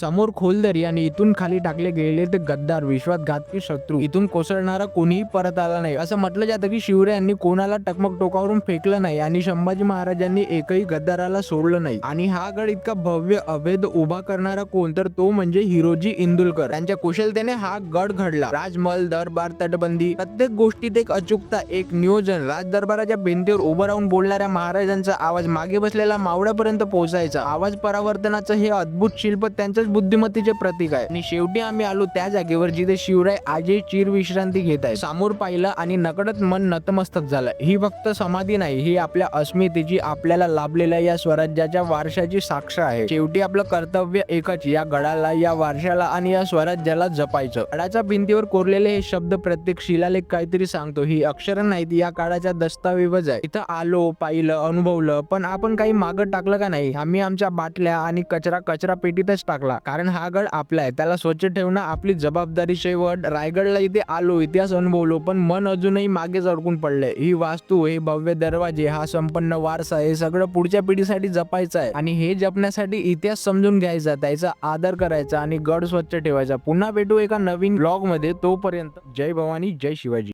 समोर खोलदरी आणि इथून खाली टाकले गेले ते गद्दार विश्वासघातकी शत्रू. इथून कोसळणारा कोणीही परत आला नाही. असं म्हटलं जातं की शिवरायांनी कोणाला टकमक टोकावरून फेकलं नाही आणि संभाजी महाराजांनी एकही गद्दाराला सोडलं नाही. आणि हा गड इतका भव्य अभेद उभा करणारा कोण तर तो म्हणजे हिरोजी इंदुलकर. त्यांच्या कुशलतेने हा गड घडला. राजमहल दरबार तटबंदी प्रत्येक गोष्टीत एक अचूकता एक नियोजन. राज दरबाराच्या भिंतीवर उभं राहून बोलणाऱ्या महाराजांचा आवाज मागे बसलेला मावळ्यापर्यंत पोहोचायचा. आवाज परावर्तनाचं हे अद्भुत शिल्प त्यांचं त्यांच्याच बुद्धिमत्तेचे प्रतीक आहे. आणि शेवटी आम्ही आलो त्या जागेवर जिथे शिवराय आजही चिर विश्रांती घेत आहे. समोर पाहिलं आणि नकडत मन नतमस्तक झालं. ही फक्त समाधी नाही ही आपल्या अस्मितेची आपल्याला लाभलेल्या या स्वराज्याच्या वारशाची साक्ष आहे. शेवटी आपलं कर्तव्य एकच या गडाला या वारशाला आणि या स्वराज्याला जपायचं. गडाच्या भिंतीवर कोरलेले हे शब्द प्रत्येक शिलालेख काहीतरी सांगतो. ही अक्षर नाहीत या काळाच्या दस्तावेज आहे. इथं आलो पाहिलं अनुभवलं पण आपण काही मागं टाकलं का नाही? आम्ही आमच्या बाटल्या आणि कचरा कचरा पेटीतच टाकला. कारण हा गड आपला आहे. त्याला स्वच्छ ठेवणं आपली जबाबदारी शेवट रायगडला इथे आलो इतिहास अनुभवलो पण मन अजूनही मागेच अडकून पडलंय. ही वास्तू हे भव्य दरवाजे हा संपन्न वारसा हे सगळं पुढच्या पिढीसाठी जपायचं आहे. आणि हे जपण्यासाठी इतिहास समजून घ्यायचा त्याचा आदर करायचा आणि गड स्वच्छ ठेवायचा. पुन्हा भेटू एका नवीन ब्लॉगमध्ये तोपर्यंत जय भवानी जय शिवाजी.